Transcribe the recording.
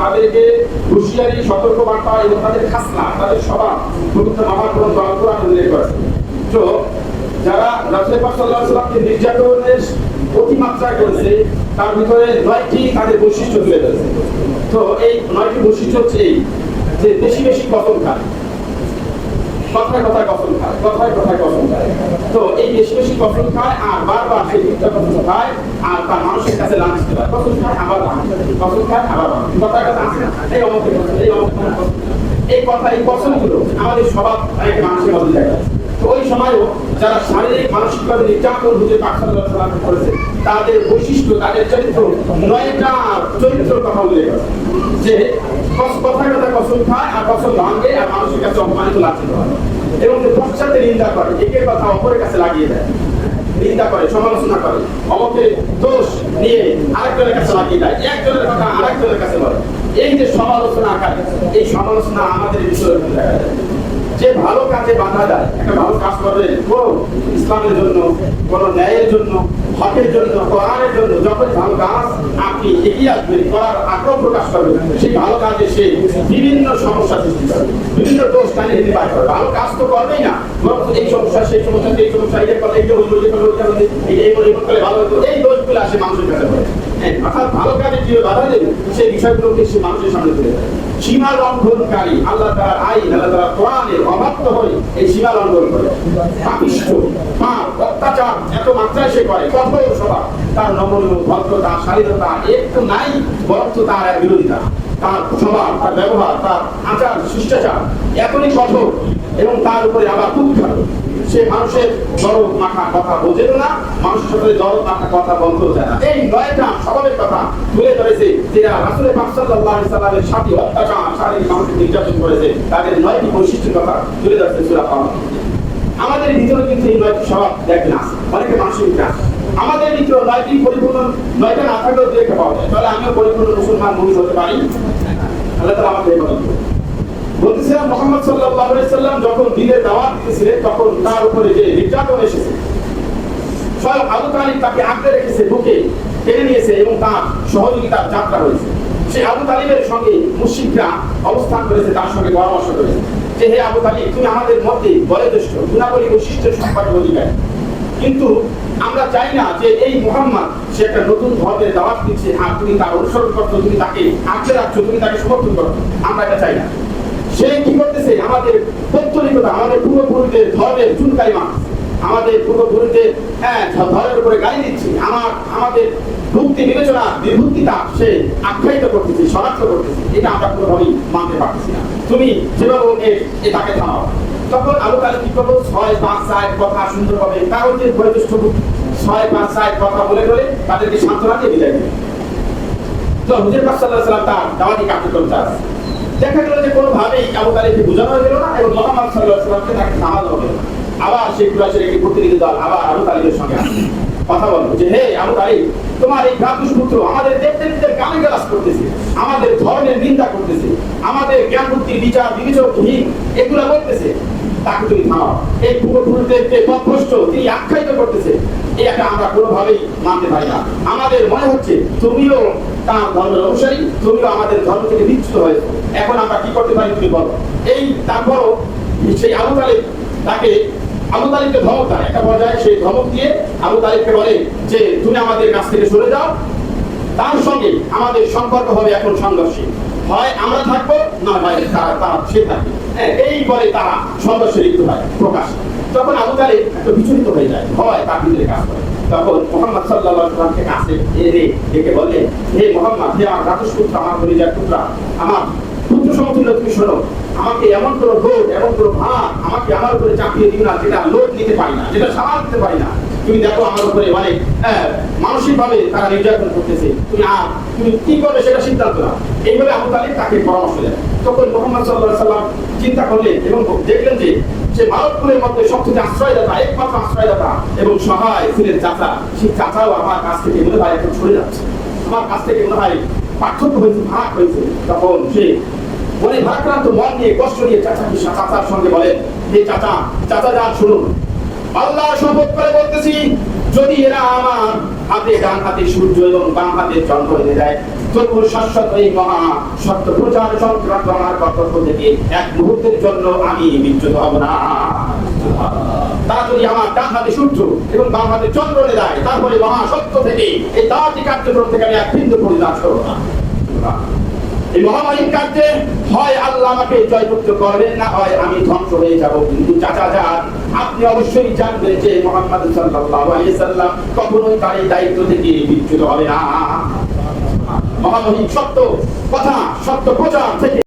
তাদেরকে হুঁশিয়ারি সতর্ক বার্তা এবং তাদের খাসলা তাদের স্বভাব পবিত্র তো যারা রাসূল পাক সাল্লাল্লাহু নির্যাতনের অতিমাত্রা করেছে, তার ভিতরে নয়টি তাদের বৈশিষ্ট্য তুলে ধরেছে তো এই নয়টি বৈশিষ্ট্য হচ্ছে এই, যে বেশি বেশি কসম খায়। কথায় কথায় খায়, কথায় কথায় খায়। তো এই বেশি বেশি খায় আর বারবার সেই খায় আর তার মানুষের কাছে লাঞ্চ দেয় খায়, আবার খায়, আবার কথায় কথা না? এই অমুক এই এই কথা এই আমাদের স্বভাব অনেক মানুষের মধ্যে দেখা ওই সময়ও যারা শারীরিক, মানসিকভাবে নির্যাতন হতে পাকসালাম করেছে, তাদের বৈশিষ্ট্য, তাদের চরিত্র নয়টা চরিত্র কথা উল্লেখ যে কথায় কথা কসম খায় আর কসম ভাঙে আর মানুষের কাছে অপমানিত লাঞ্ছিত হয় এবং পশ্চাতে নিন্দা করে, একের কথা অপরের কাছে লাগিয়ে দেয়। নিন্দা করে, সমালোচনা করে, অমকের দোষ নিয়ে আরেকজনের কাছে লাগিয়ে দেয়, একজনের কথা আরেকজনের কাছে বলে। এই যে সমালোচনা আকার এই সমালোচনা আমাদের বিষয়ে দেখা যায়। যে ভালো কাজে বাধা দেয়। একটা ভালো কাজ করবে কোন ইসলামের জন্য কোন ন্যায়ের জন্য হকের জন্য কোরআনের জন্য যখন ভালো কাজ আপনি এগিয়ে আসবেন করার আগ্রহ প্রকাশ করবেন সেই ভালো কাজে সে বিভিন্ন সমস্যা সৃষ্টি করবে। বিভিন্ন দোষ টানে হিতে বার কাজ তো করবেই না। এই সমস্যা সেই সমস্যা এই সমস্যা এই কথা এই হইল এই হইল এই হইল, এই এই করে করলে ভালো হতো এই দোষগুলো আসে মানুষের কাছে হ্যাঁ, অর্থাৎ ভালো কাজে যে বাধা দেবে সেই বিষয়গুলোকে সে মানুষের সামনে তুলে সীমা লঙ্ঘনকারী আল্লাহ তাআলার আইন আল্লাহ তাআলার কোরআনের অবাধ্য হয়ে এই সীমা লঙ্ঘন করে। পাপিষ্ঠ পাপ অত্যাচার এত মাত্রায় সে করে কঠোর স্বভাব। তার নমনীয় ভদ্রতা শালীনতা একটু নাই বরং তার বিরোধিতা। তার স্বভাব, তার ব্যবহার, তার আচার, শিষ্টাচার এতই কঠোর এবং তার উপরে আবার কুখ্যাত সে মানুষের দরদ মাখা কথা বোঝেন না, মানুষের সাথে দরদ মাখা কথা বলতে যায় না। এই নয়টা স্বভাবের কথা তুলে ধরেছে যেটা রাসুলের পাকসাল্লাহ সাল্লামের সাথে অত্যাচার শারীরিক মানুষের নির্যাতন করেছে। তাদের নয়টি বৈশিষ্ট্যের কথা তুলে ধরেছে সুরা আমাদের ভিতরে কিন্তু এই নয়টি স্বভাব দেখবেন আছে। অনেকে ভিতরে আছে আমাদের ভিতরে নয়টি পরিপূর্ণ, নয়টা না থাকলেও দু একটা পাওয়া যায়। তাহলে আমিও পরিপূর্ণ মুসলমান মনিষ হতে পারি। আল্লাহ তালা আমাকে কথা বলতেছিলাম মোহাম্মদ আলাইহি সাল্লাম যখন দিনের দাওয়াত দিতেছিলেন, তখন তার উপরে যে নির্যাতন এসেছে, স্বয়ং আবু তাকে আঁকড়ে রেখেছে, বুকে টেনে নিয়েছে এবং তার সহযোগিতার যাত্রা হয়েছে সেই আবু তালিবের সঙ্গে মুশরিকরা অবস্থান করেছে, তার সঙ্গে পরামর্শ করেছে। যে, হে আবু তুমি আমাদের মধ্যে বয়োজ্যেষ্ঠ, গুণাবলী বৈশিষ্ট্য সম্পর্কে অধিকারী কিন্তু আমরা চাই না যে এই মোহাম্মদ, সে একটা নতুন ধর্মের দাওয়াত দিচ্ছে, আর তুমি তার অনুসরণ করছ, তুমি তাকে আঁকড়ে রাখছো, তুমি তাকে সমর্থন করো। আমরা এটা চাই না। সে কি করতেছে? আমাদের পৌত্তলিকতা, আমাদের পূর্বপুরুষদের ধর্মের চুনকাই মানুষ আমাদের পূর্বপুরুষদের হ্যাঁ ধর্মের উপরে গালি দিচ্ছে। আমার, আমাদের ভুক্তি বিবেচনা, বিভক্তিতা সে আখ্যায়িত করতেছে, শনাক্ত করতেছে। এটা আমরা কোনোভাবেই মানতে পারতেছি না। তুমি যেভাবে ওকে তাকে থামাও। তখন আলু কালে কি করব ছয় পাঁচ সাইড কথা সুন্দরভাবে তার যে বয়োজ্যেষ্ঠ ছয় পাঁচ সাইড কথা বলে বলে তাদেরকে সান্ত্বনা দিয়ে বিদায় দিবে তো হুজুর সাল্লাম তার কার্যক্রম চালাচ্ছে দেখা গেল যে কোনোভাবেই বোঝানো গেল না এবং আলাইহি সাল্লামকে তাকে হবে আবার সেই একটি প্রতিনিধি দল আবার সঙ্গে। কথা বলব যে, হে তোমার এই ভ্রাতুষ পুত্র আমাদের দেবদেবীদের গালি গালাজ করতেছে, আমাদের ধর্মের নিন্দা করতেছে, আমাদের জ্ঞান বুদ্ধির বিচার বিবেচকহীন এগুলা বলতেছে। তাকে তুমি থামাও এই পূর্বপুরুষদেরকে তিনি আখ্যায়িত করতেছে আমরা কোনোভাবেই মানতে পারি না। আমাদের মনে হচ্ছে, তুমিও তার ধর্মের অনুসারী, তুমিও আমাদের ধর্ম থেকে হয়েছে। এখন আমরা কি করতে পারি, তুমি বলো। এই তারপরও সেই আবু তাকে, আবু তালিবকে ধমক দেয়। একটা পর্যায়ে সেই ধমক দিয়ে আবু তালিবকে বলে যে, তুমি আমাদের কাছ থেকে সরে যাও। তার সঙ্গে আমাদের সম্পর্ক হবে এখন সংঘর্ষে। হয় আমরা থাকব, না হয় তারা তারা সে থাকবে। এই বলে তারা লিপ্ত হয়, প্রকাশ তখন আবু তালিব একটু বিচলিত হয়ে যায় হয় তার ভিতরে কাজ করে। তখন মোহাম্মদ সাল্লাহ সাল্লামকে কাছে এনে ডেকে বলে, হে মোহাম্মদ, হে আমার রাতুষ পুত্র আমার পরিবার পুত্রা, আমার পুত্র সমতুল্য, তুমি শোনো, আমাকে এমন কোনো লোড এমন কোনো ভার আমাকে আমার উপরে চাপিয়ে দিও না, যেটা লোড নিতে পারি না, যেটা সামাল দিতে পারি না। তুমি দেখো আমার উপরে মানে মানসিক ভাবে তারা নির্যাতন করতেছে। তুমি আর তুমি কি করবে সেটা সিদ্ধান্ত না এইভাবে আবু তালিব তাকে পরামর্শ দেন। তখন মোহাম্মদ সাল্লাহ সাল্লাম চিন্তা করলেন এবং দেখলেন যে সে ভারতপুরের মধ্যে সবচেয়ে আশ্রয়দাতা, একমাত্র আশ্রয়দাতা এবং সহায় ছিলেন চাচা। সেই চাচাও আমার কাছ থেকে মনে হয় এখন সরে যাচ্ছে। আমার কাছ থেকে মনে হয় পার্থক্য হয়েছে, ভাগ হয়েছে। তখন সে মনে ভারাক্রান্ত মন নিয়ে কষ্ট নিয়ে চাচাকে, চাচার সঙ্গে বলেন যে চাচা চাচা যান, শুনুন। আল্লাহ শপথ করে বলতেছি, যদি এরা আমার হাতে, ডান হাতে সূর্য এবং বাম হাতে চন্দ্র এনে দেয়, তবু তারপরে মহা সত্য থেকে এক এই মহামারীর কার্যে হয় আল্লাহ আমাকে জয়যুক্ত করবেন, না হয় আমি ধ্বংস হয়ে যাব। কিন্তু চাচা আপনি অবশ্যই জানবেন যে মোহাম্মদ সাল্লাম কখনোই তার এই দায়িত্ব থেকে বিচ্যুত হবে না। মহামহিম সত্য কথা সত্য প্রচার থেকে